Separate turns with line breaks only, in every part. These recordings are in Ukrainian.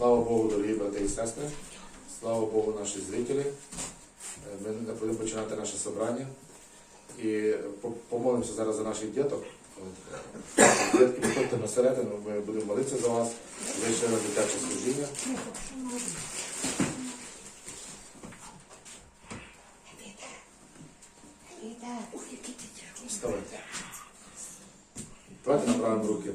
Слава Богу, дорогі брати і сестри. Слава Богу, наші зрителі. Е, Ми будемо починати наше собрання. І помолимося зараз за наших діток. Е, Дітки, виходьте на середину, ми будемо молитися за вас. Вийшли на дитяче служіння. Вставайте. Давайте направимо руки.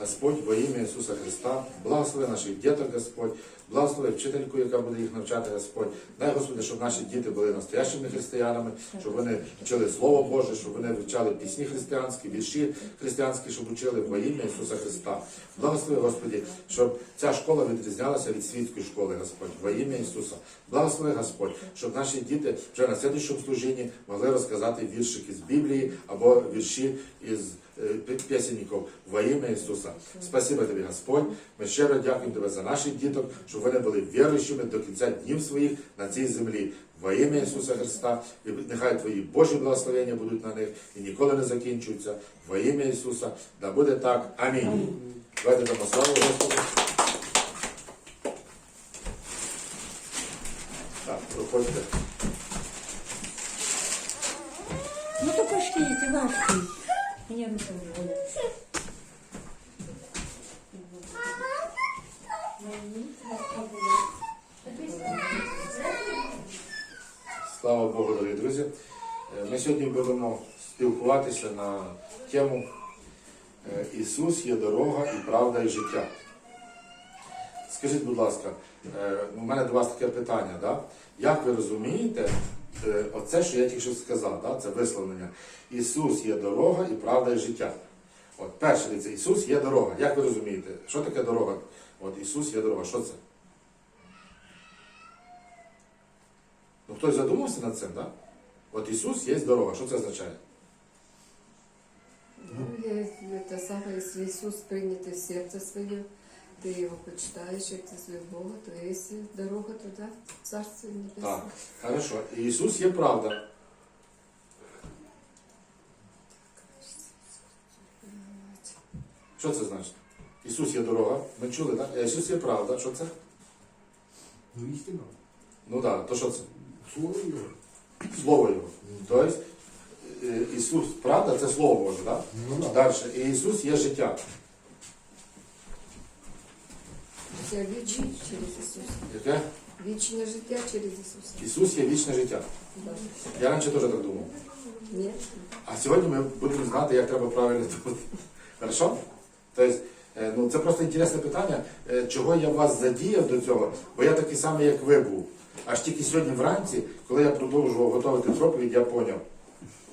Господь, во ім'я Ісуса Христа, благослови наших діток, Господь, благослови вчительку, яка буде їх навчати, Господь. Дай, Господи, щоб наші діти були настоящими християнами, щоб вони вчили Слово Боже, щоб вони вивчали пісні християнські, вірші християнські, щоб учили во ім'я Ісуса Христа. Благослови, Господі, щоб ця школа відрізнялася від світської школи, Господь, во ім'я Ісуса. Благослови, Господь, щоб наші діти вже на слідчому служінні могли розказати віршики з Біблії або вірші із пісенників во ім'я Ісуса. Спасибо тобі, Господь. Ми щиро дякуємо тебе за наших діток, щоб вони були віруючими до кінця днів своїх на цій землі. Во ім'я Ісуса Христа, і нехай Твої Божі благословення будуть на них і ніколи не закінчуються. Во ім'я Ісуса, да буде так. Амінь. Давайте дамо славу Господу. Так, проходьте.
Ну то пошлите, ваши. Рука болит.
Слава Богу, дорогі друзі. Е, Ми сьогодні будемо спілкуватися на тему е, Ісус є дорога і правда і життя. Скажіть, будь ласка, е, у мене до вас таке питання. Да? Як ви розумієте оце, що я тільки що сказав, да? це висловлення. Ісус є дорога і правда і життя. От перше дивіться, Ісус є дорога. Як ви розумієте? Що таке дорога? От Ісус є дорога. Що це? Ну, хтось задумався над цим, так? Да? От Ісус є дорога. Що це означає?
Ну, я, это самое, Иисус принят в сердце свое, ты его почитаешь, это своего Бога, то есть дорога туда, в Царство Небесное.
Так, хорошо. Ісус є правда. Що це значить? Ісус є дорога. Ми чули, так? А Ісус є правда. Що це?
Ну, істина.
Ну так, то що це?
Слово його.
Слово Його. Тобто е, Ісус, правда, це Слово Боже, так?
Ну, да.
Далі. І Ісус є життя.
Життя вічне через Ісуса.
Яке?
Вічне життя через Ісуса.
Ісус є вічне життя.
Да.
Я раніше теж так думав.
Ні?
А сьогодні ми будемо знати, як треба правильно думати. Хорошо? Тобто, е, ну, це просто інтересне питання, е, чого я вас задіяв до цього, бо я такий самий, як ви був. Аж тільки сьогодні вранці, коли я продовжував готувати проповідь, я поняв,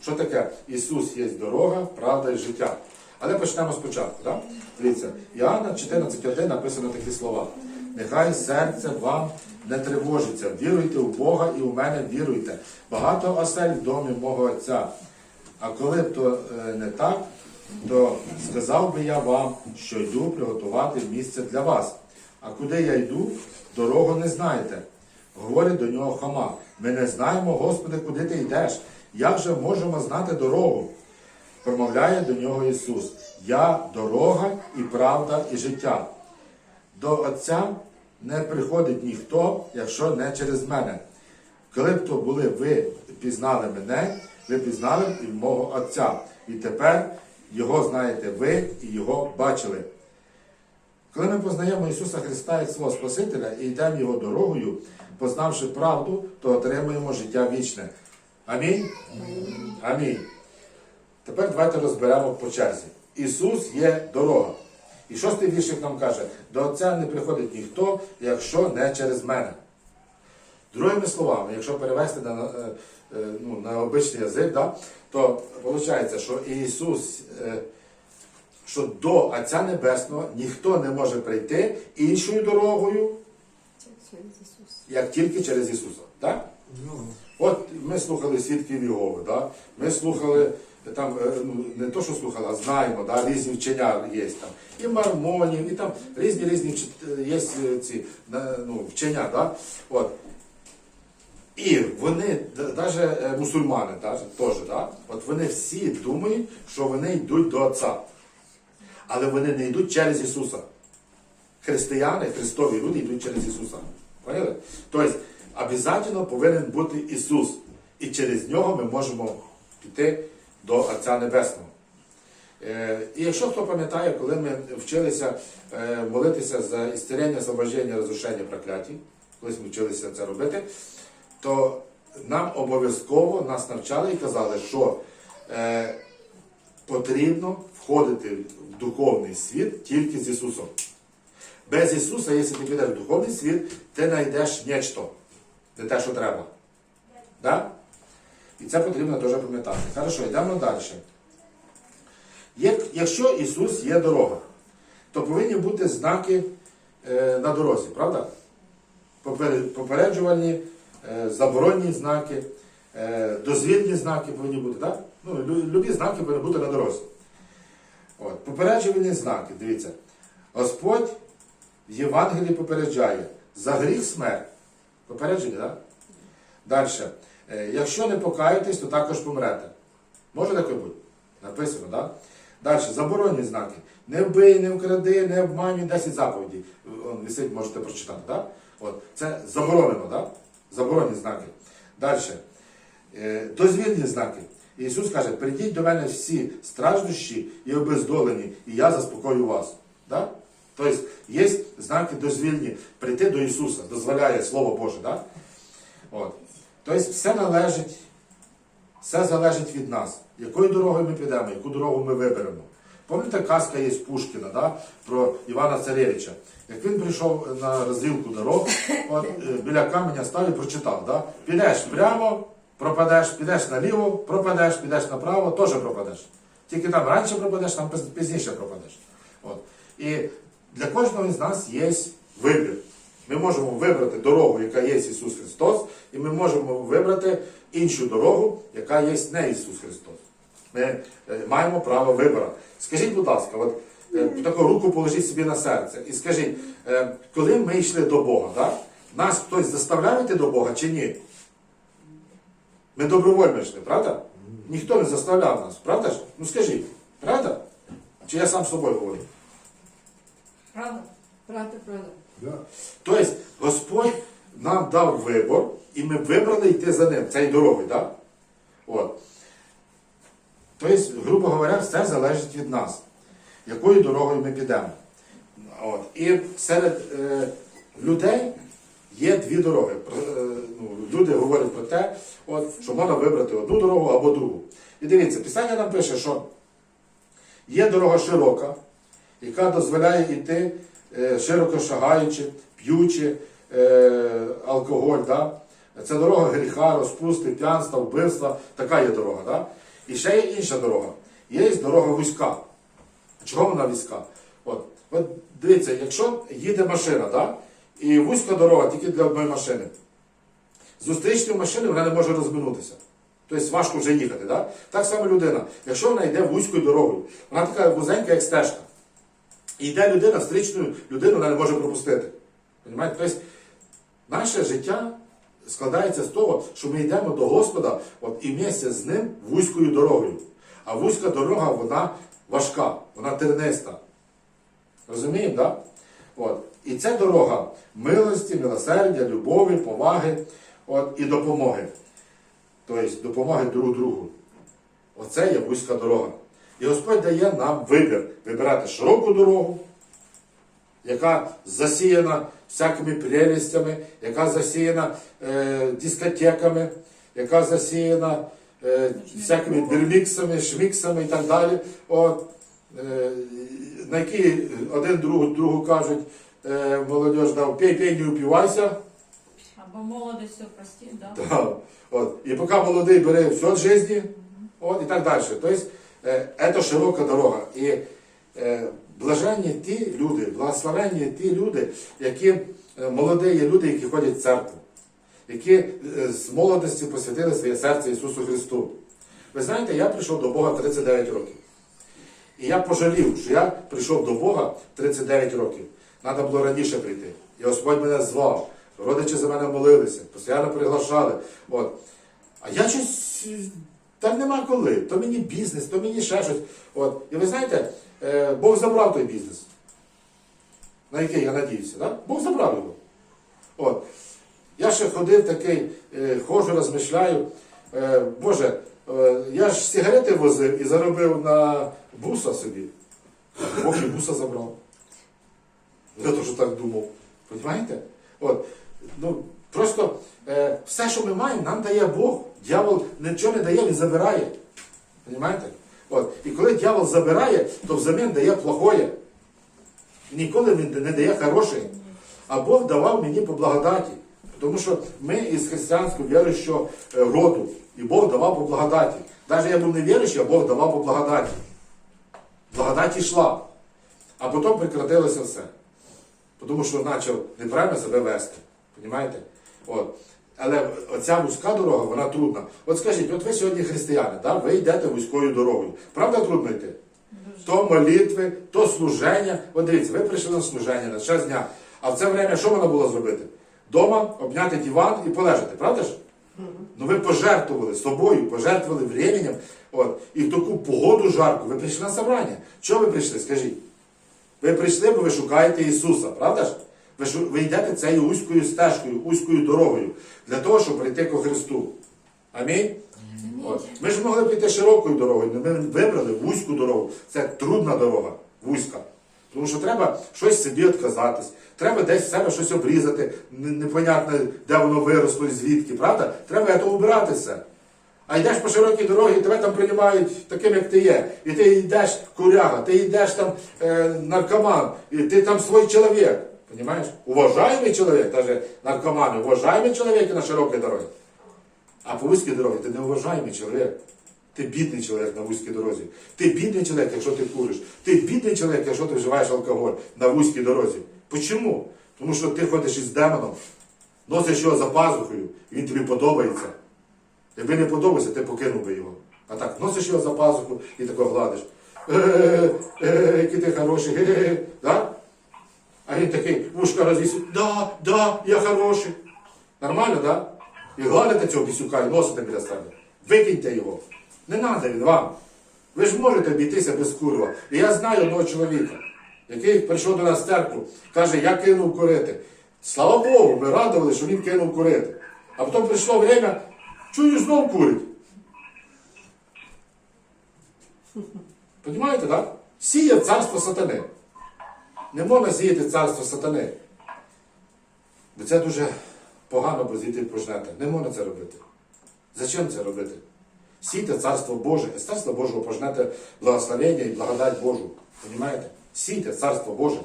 що таке Ісус є дорога, правда і життя. Але почнемо спочатку. Да? Дивіться, Іоанна 14.1 написано такі слова. Нехай серце вам не тривожиться, віруйте в Бога і в мене віруйте. Багато осель в домі мого Отця. А коли б то е, не так, то сказав би я вам, що йду приготувати місце для вас. А куди я йду, дорогу не знаєте. Говорить до нього Хома. Ми не знаємо, Господи, куди ти йдеш. Як же можемо знати дорогу? Промовляє до нього Ісус. Я дорога і правда, і життя. До Отця не приходить ніхто, якщо не через мене. Коли б то були ви пізнали мене, ви пізнали б і мого Отця. І тепер Його знаєте ви і Його бачили. Коли ми познаємо Ісуса Христа як свого Спасителя і йдемо Його дорогою, познавши правду, то отримуємо життя вічне. Амінь? Амінь. Тепер давайте розберемо по черзі. Ісус є дорога. І шостий віршик нам каже, до Отця не приходить ніхто, якщо не через мене. Другими словами, якщо перевести на, е, е, ну, на обичний язик, да, то виходить, що Ісус, е, що до Отця Небесного ніхто не може прийти іншою дорогою, як тільки через Ісуса. Так?
Ну,
От ми слухали свідків Єгови, да? ми слухали там, е, ну, не то, що слухали, а знаємо, да? різні вчення є там. І мармонів, і там різні різні є е, ці ну, вчення. Да? От. І вони, навіть мусульмани, теж, да? от вони всі думають, що вони йдуть до Отця. Але вони не йдуть через Ісуса. християни, христові люди йдуть через Ісуса. Поняли? Тобто, обов'язково повинен бути Ісус. І через нього ми можемо піти до Отця Небесного. Е, І якщо хто пам'ятає, коли ми вчилися е, молитися за істерення, освобождення, розрушення проклятій, колись ми вчилися це робити, то нам обов'язково нас навчали і казали, що е, потрібно входити в духовний світ тільки з Ісусом. Без Ісуса, якщо ти підеш в духовний світ, ти знайдеш нечто, не те, що треба. Да? І це потрібно теж пам'ятати. Хорошо, йдемо далі. Якщо Ісус є дорога, то повинні бути знаки е, на дорозі, правда? Попер- Попереджувальні, е, заборонні знаки, е, дозвільні знаки повинні бути, так? Ну, любі знаки повинні бути на дорозі. От, попереджувальні знаки, дивіться. Господь в Євангелії попереджає за гріх смерть. Попередження, так? Далі. Е, Якщо не покаєтесь, то також помрете. Може таке бути? Написано, так? Далі, заборонні знаки. Не вбий, не вкради, не обманюй 10 заповідей. Висить, можете прочитати, так? От. Це заборонено, так? Заборонні знаки. Далі. Е, Дозвільні знаки. Ісус каже, прийдіть до мене всі страждущі і обездолені, і я заспокою вас. Да? Тобто є знаки дозвільні. Прийти до Ісуса, дозволяє Слово Боже. Да? От. Тобто все належить, все залежить від нас, якою дорогою ми підемо, яку дорогу ми виберемо. Пам'ятаєте, казка є з Пушкіна да? про Івана Царевича. Як він прийшов на розділку дорог, от, е, біля каменя став і прочитав. Да? Підеш прямо, пропадеш, підеш наліво, пропадеш, підеш направо, теж пропадеш. Тільки там раніше пропадеш, там пізніше пропадеш. От. І для кожного з нас є вибір. Ми можемо вибрати дорогу, яка є Ісус Христос, і ми можемо вибрати іншу дорогу, яка є не Ісус Христос. Ми е, маємо право вибору. Скажіть, будь ласка, от е, таку руку положіть собі на серце і скажіть, е, коли ми йшли до Бога, да? нас хтось заставляв йти до Бога чи ні? Ми добровольно йшли, правда? Ніхто не заставляв нас, правда ж? Ну скажіть, правда? Чи я сам з собою говорю?
Правда?
Правда, правда.
Да.
Тобто Господь нам дав вибор, і ми вибрали йти за ним, цією дорогою, так? От. Тобто, грубо говоря, все залежить від нас, якою дорогою ми підемо. От. І серед е, людей є дві дороги. Про- е, ну, люди говорять про те, от, що можна вибрати одну дорогу або другу. І дивіться, Писання нам пише, що є дорога широка, яка дозволяє йти широко шагаючи, п'ючи е, алкоголь. Да? Це дорога гріха, розпусти, п'янства, вбивства. Така є дорога. Да? І ще є інша дорога. Є дорога вузька. Чого вона вузька? От, от дивіться, якщо їде машина, да? і вузька дорога тільки для одної машини, зустрічної машини вона не може розминутися. Тобто важко вже їхати. Да? Так само людина. Якщо вона йде вузькою дорогою, вона така вузенька, як стежка. І йде людина, встрічну людину вона не може пропустити. Понимаєте? Тобто наше життя складається з того, що ми йдемо до Господа от, і місце з ним вузькою дорогою. А вузька дорога, вона важка, вона терниста. Розуміємо, так? От. І це дорога милості, милосердя, любові, поваги от, і допомоги. Тобто допомоги друг другу. Оце є вузька дорога. І Господь дає нам вибір вибирати широку дорогу, яка засіяна всякими прелістями, яка засіяна е, дискотеками, яка засіяна е, всякими дерміксами, шміксами і так далі. От, е, на які один другу, другу кажуть, е, молодіж дав, пей, пей, не упівайся.
Або молодость все прости, да?
Да. От. І поки молодий бере все з житті, от, і так далі. Тобто, це широка дорога. І е, блаженні ті люди, благословенні ті люди, які е, молоді є люди, які ходять в церкву, які е, з молодості посвятили своє серце Ісусу Христу. Ви знаєте, я прийшов до Бога 39 років. І я пожалів, що я прийшов до Бога 39 років. Треба було раніше прийти. І Господь мене звав. Родичі за мене молилися, постійно приглашали. От. А я щось так нема коли. То мені бізнес, то мені ще щось. От. І ви знаєте, е, Бог забрав той бізнес. на який я надіюся, да? Бог забрав його. От. Я ще ходив такий, е, ходжу, розмишляю. Е, Боже, я ж сигарети возив і заробив на буса собі. Бог і буса забрав. Я теж так думав. От. Ну, просто все, що ми маємо, нам дає Бог. Дьявол нічого не дає, він забирає. Понимаєте? От. І коли дьявол забирає, то взамін дає плохое. Ніколи він не дає хороше. А Бог давав мені по благодаті. Тому що ми із християнського віруючого е, роду. І Бог давав по благодаті. Навіть я був не віруючий, а Бог давав по благодаті. Благодать йшла. А потім прекратилося все. Тому що почав неправильно себе вести. Понімаєте? От. Але оця вузька дорога, вона трудна. От скажіть, от ви сьогодні християни, да? ви йдете вузькою дорогою. Правда трудно йти? То молитви, то служення. От дивіться, ви прийшли на служення на час дня. А в це время що можна було зробити? Дома обняти диван і полежати, правда ж? Ну ви пожертвували собою, пожертвували временем. От, і в таку погоду жарку ви прийшли на собрання. Чого ви прийшли? Скажіть? Ви прийшли, бо ви шукаєте Ісуса, правда ж? Ви, шу- ви йдете цією вузькою стежкою, вузькою дорогою для того, щоб прийти ко Христу. Амінь? От. Ми ж могли піти широкою дорогою, але ми вибрали вузьку дорогу. Це трудна дорога, вузька. Тому що треба щось собі відказатись, треба десь себе щось обрізати, непонятно, де воно виросло і звідки, правда? Треба це убирати. А йдеш по широкій дорозі, і тебе там приймають таким, як ти є. І ти йдеш куряга, ти йдеш там е, наркоман, і ти там свій чоловік. Понимаєш? Уважаемый чоловік, навіть наркомани, уважаемый чоловік на широкій дорозі. А по вузькій дорозі ти неуважаємий чоловік. Ти бідний чоловік на вузькій дорозі. Ти бідний чоловік, якщо ти куриш. Ти бідний чоловік, якщо ти вживаєш алкоголь на вузькій дорозі. Почому? Тому що ти ходиш із демоном, носиш його за пазухою, і він тобі подобається. Якби не подобався, ти покинув би його. А так, носиш його за пазуху і тако гладиш. Е, е, який ти хороший, е? А він такий, вушка розвісив, да, да, я хороший. Нормально, да? І гладите цього бісюка і носите біля себе. Викиньте його. Не треба він вам. Ви ж можете обійтися без курва. І я знаю одного чоловіка, який прийшов до нас в церкву, каже, я кинув курити. Слава Богу, ми радували, що він кинув курити. А потім прийшло время, чую, знов курить. Понимаєте, так? Да? Сіє царство сатани. Не можна сіяти царство сатани. Бо це дуже погано, бо звідти почнете. Не можна це робити. Зачем це робити? Сійте царство Боже, і з Божого пожнете благословення і благодать Божу. Понімаєте? Сійте царство Боже.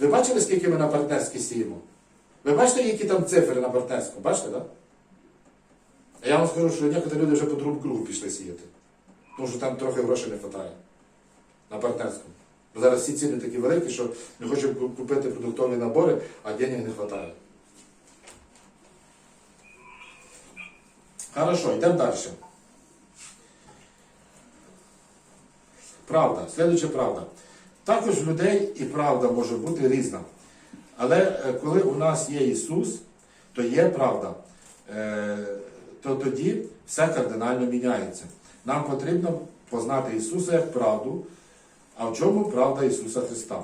Ви бачили, скільки ми на партнерській сіємо? Ви бачите, які там цифри на партнерську? Бачите, так? Да? А я вам скажу, що некоторі люди вже по другому кругу пішли сіяти. Тому що там трохи грошей не вистачає на партнерському. Зараз всі ціни такі великі, що ми хочемо купити продуктові набори, а денег не вистачає. Хорошо, йдемо далі. Правда, слідуюча правда. Також людей і правда може бути різна. Але е, коли у нас є Ісус, то є правда, Е, то тоді все кардинально міняється. Нам потрібно познати Ісуса як правду, а в чому правда Ісуса Христа?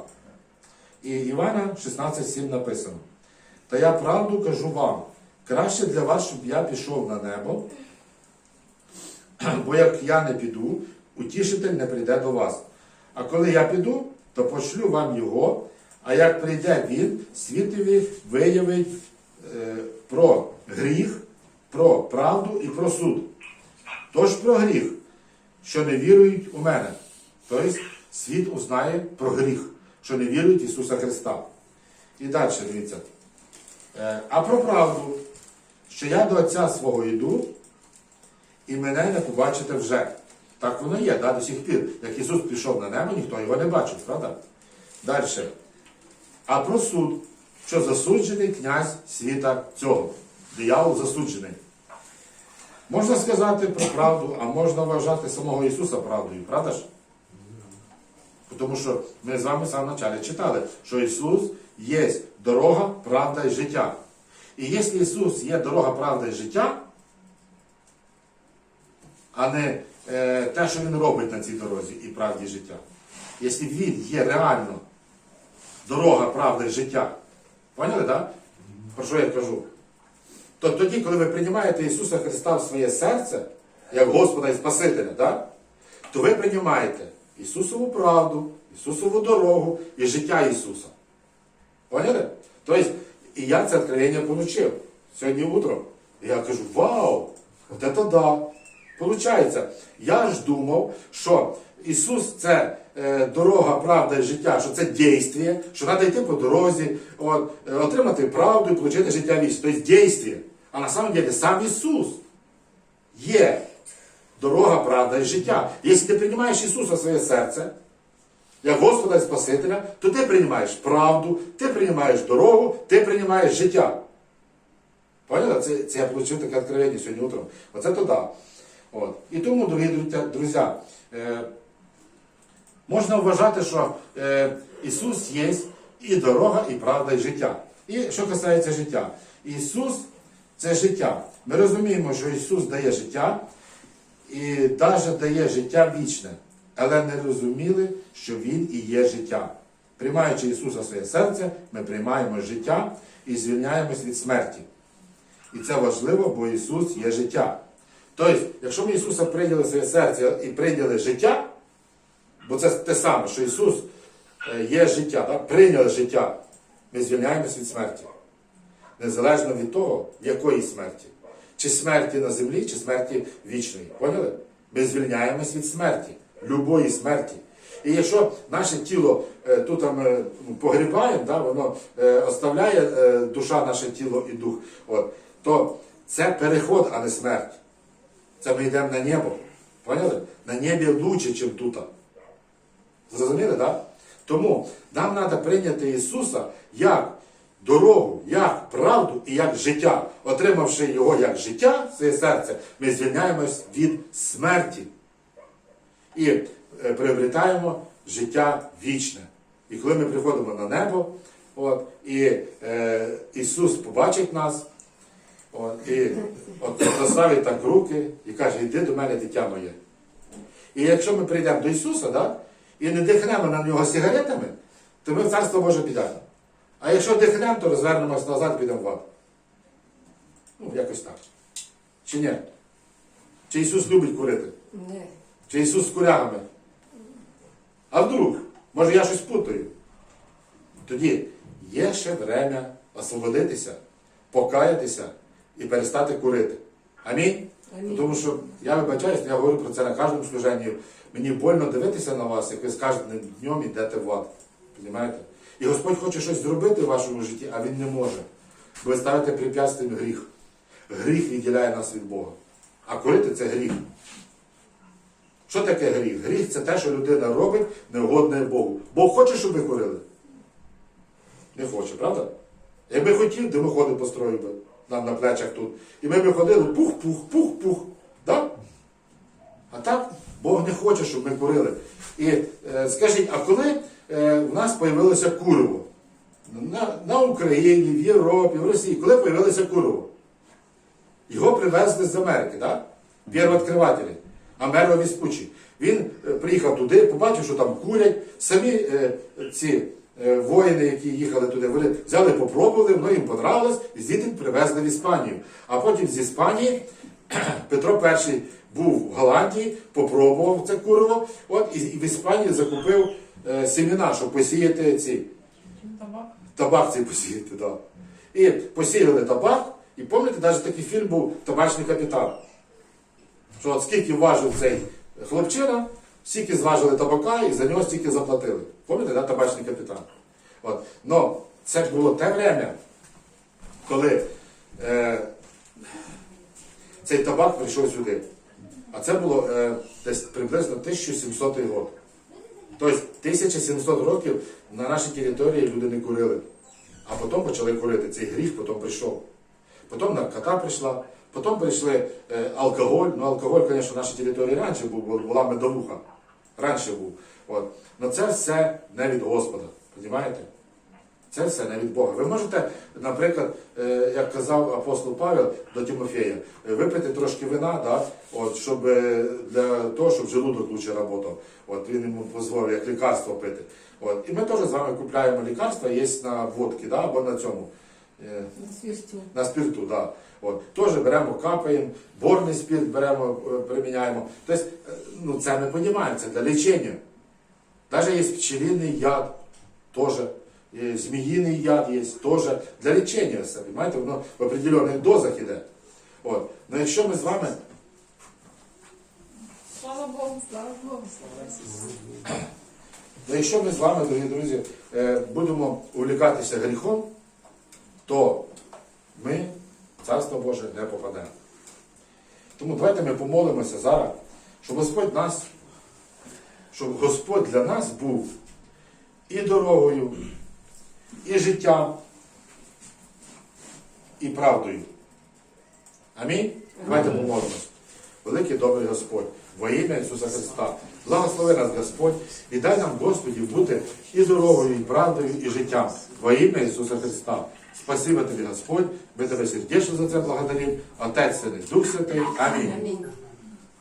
І Івана 16,7 написано. Та я правду кажу вам, краще для вас, щоб я пішов на небо, бо як я не піду, утішитель не прийде до вас. А коли я піду, то пошлю вам його, а як прийде він, світові виявить е, про гріх, про правду і про суд. Тож про гріх, що не вірують у мене. Тобто світ узнає про гріх, що не вірують в Ісуса Христа. І далі дивіться. Е, А про правду, що я до Отця свого йду, і мене не побачите вже. Так воно є, да, до сих пір. Як Ісус пішов на небо, ніхто його не бачив, правда? Далі. А про суд, що засуджений князь світа цього. Диявол засуджений. Можна сказати про правду, а можна вважати самого Ісуса правдою, правда ж? Тому що ми з вами в самому читали, що Ісус є дорога, правда і життя. І якщо Ісус є дорога, правда і життя, а не е, те, що Він робить на цій дорозі і правді життя. Якщо Він є реально дорога, правда і життя. Поняли, так? Про що я кажу? То тоді, коли ви приймаєте Ісуса Христа в своє серце, як Господа і Спасителя, так? то ви приймаєте Ісусову правду, Ісусову дорогу і життя Ісуса. Поняли? Тобто, і я це откровення отримав сьогодні утром. І я кажу, вау, от це да. Получається, я ж думав, що Ісус це е, дорога, правда і життя, що це дійство, що треба йти по дорозі, от, е, отримати правду і отримати життя вічне. Тобто дійство. А на самом деле сам Ісус є дорога, правда і життя. Якщо ти приймаєш Ісуса в своє серце, як Господа і Спасителя, то ти приймаєш правду, ти приймаєш дорогу, ти приймаєш життя. Поняли? Це, це я отримав таке откровення сьогодні утром. Оце то да. От. І тому, дорогі друзі е, можна вважати, що е, Ісус є і дорога, і правда, і життя. І що касається життя, Ісус це життя. Ми розуміємо, що Ісус дає життя і навіть дає життя вічне, але не розуміли, що Він і є життя. Приймаючи Ісуса в своє серце, ми приймаємо життя і звільняємось від смерті. І це важливо, бо Ісус є життя. Тобто, якщо ми Ісуса прийняли в своє серце і прийняли життя, бо це те саме, що Ісус е, є життя, так? прийняли життя, ми звільняємось від смерті. Незалежно від того, якої смерті. Чи смерті на землі, чи смерті вічної. Поняли? Ми звільняємось від смерті, любої смерті. І якщо наше тіло е, тут е, ну, погрібаємо, да, воно е, оставляє душа, наше тіло і дух, от, то це переход, а не смерть. Це ми йдемо на небо. Поняли? На небі лучше, ніж тут. Зрозуміли, так? Да? Тому нам треба прийняти Ісуса як дорогу, як правду і як життя. Отримавши Його як життя, своє серце, ми звільняємось від смерті і е, приобретаємо життя вічне. І коли ми приходимо на небо, от, і е, Ісус побачить нас, от, і от, заставить так руки і каже, йди до мене, дитя моє. І якщо ми прийдемо до Ісуса, да, і не дихнемо на нього сигаретами, то ми в Царство Боже підемо. А якщо дихнемо, то розвернемось назад підемо в ад. Ну, якось так. Чи ні? Чи Ісус любить курити?
Не.
Чи Ісус з курягами? А вдруг? Може я щось путаю? Тоді є ще время освободитися, покаятися і перестати курити. Амінь?
Амінь.
Тому що я вибачаюсь, я говорю про це на кожному служенні. Мені больно дивитися на вас, як ви скажете днем йдете в ад. Понімаєте? І Господь хоче щось зробити в вашому житті, а Він не може. Ви ставите препятствием гріх. Гріх відділяє нас від Бога. А курити це гріх. Що таке гріх? Гріх це те, що людина робить неугодне Богу. Бог хоче, щоб ви курили? Не хоче, правда? Якби хотів, димоходи построїв би нам на плечах тут. І ми б ходили пух-пух, пух-пух. Да? А так Бог не хоче, щоб ми курили. І е, скажіть, а коли е, в нас з'явилося куриво? На, на Україні, в Європі, в Росії, коли з'явилося куриво? Його привезли з Америки, так? Первооткривателі, Амеро Віспучі. Він е, приїхав туди, побачив, що там курять. Самі е, ці е, воїни, які їхали туди, вони взяли, попробували, воно їм понравилось, і звідти привезли в Іспанію. А потім з Іспанії Петро І був в Голландії, попробував це куриво, от, і в Іспанії закупив е, семена, щоб посіяти ці табак цей посіяти, да. І посіяли табак, і пам'ятаєте, навіть такий фільм був Табачний капітан. Що от скільки важив цей хлопчина, стільки зважили табака і за нього стільки заплатили. Пам'ятаєте, да, табачний капітан? От. Но це було те время, коли е, цей табак прийшов сюди. А це було е, десь приблизно 1700 год. Тобто 1700 років на нашій території люди не курили. А потім почали курити. Цей гріх потім прийшов. Потім наркота прийшла, потім прийшли е, алкоголь. Ну, алкоголь, звісно, на нашій території раніше був, бо була медовуха. Раніше був. От. Но це все не від Господа. Розумієте? Це все не від Бога. Ви можете, наприклад, е, як казав апостол Павел до Тимофея, випити трошки вина, да, от, щоб е, для того, щоб желудок лучше працював. От він йому дозволив як лікарство пити. От. І ми теж з вами купляємо лікарства, є на водці, да, або на цьому. е,
На свіртю.
на спирту, да. От. Теж беремо, капаємо, борний спирт беремо, приміняємо. Тобто, ну, це ми розуміємо, це для лічення. Навіть є пчелиний яд, теж. Є зміїний яд є, теж для лічення все. Понимаєте? Воно в определених дозах іде. От. Ну якщо ми з вами
Слава Богу, слава Богу, слава Ісусу.
Ну, якщо ми з вами, дорогі друзі, е, будемо увлікатися гріхом, то ми в Царство Боже не попадемо. Тому давайте ми помолимося зараз, щоб Господь нас, щоб Господь для нас був і дорогою, і життям, і правдою. Амінь? Давайте помолимося. Великий добрий Господь, во ім'я Ісуса Христа. Благослови нас Господь і дай нам, Господі, бути і дорогою, і правдою, і життям. Во ім'я Ісуса Христа. Спасибо тобі, Господь. Ми тебе сердечно за це благодаримо. Отець Син, і Дух Святий.
Амінь.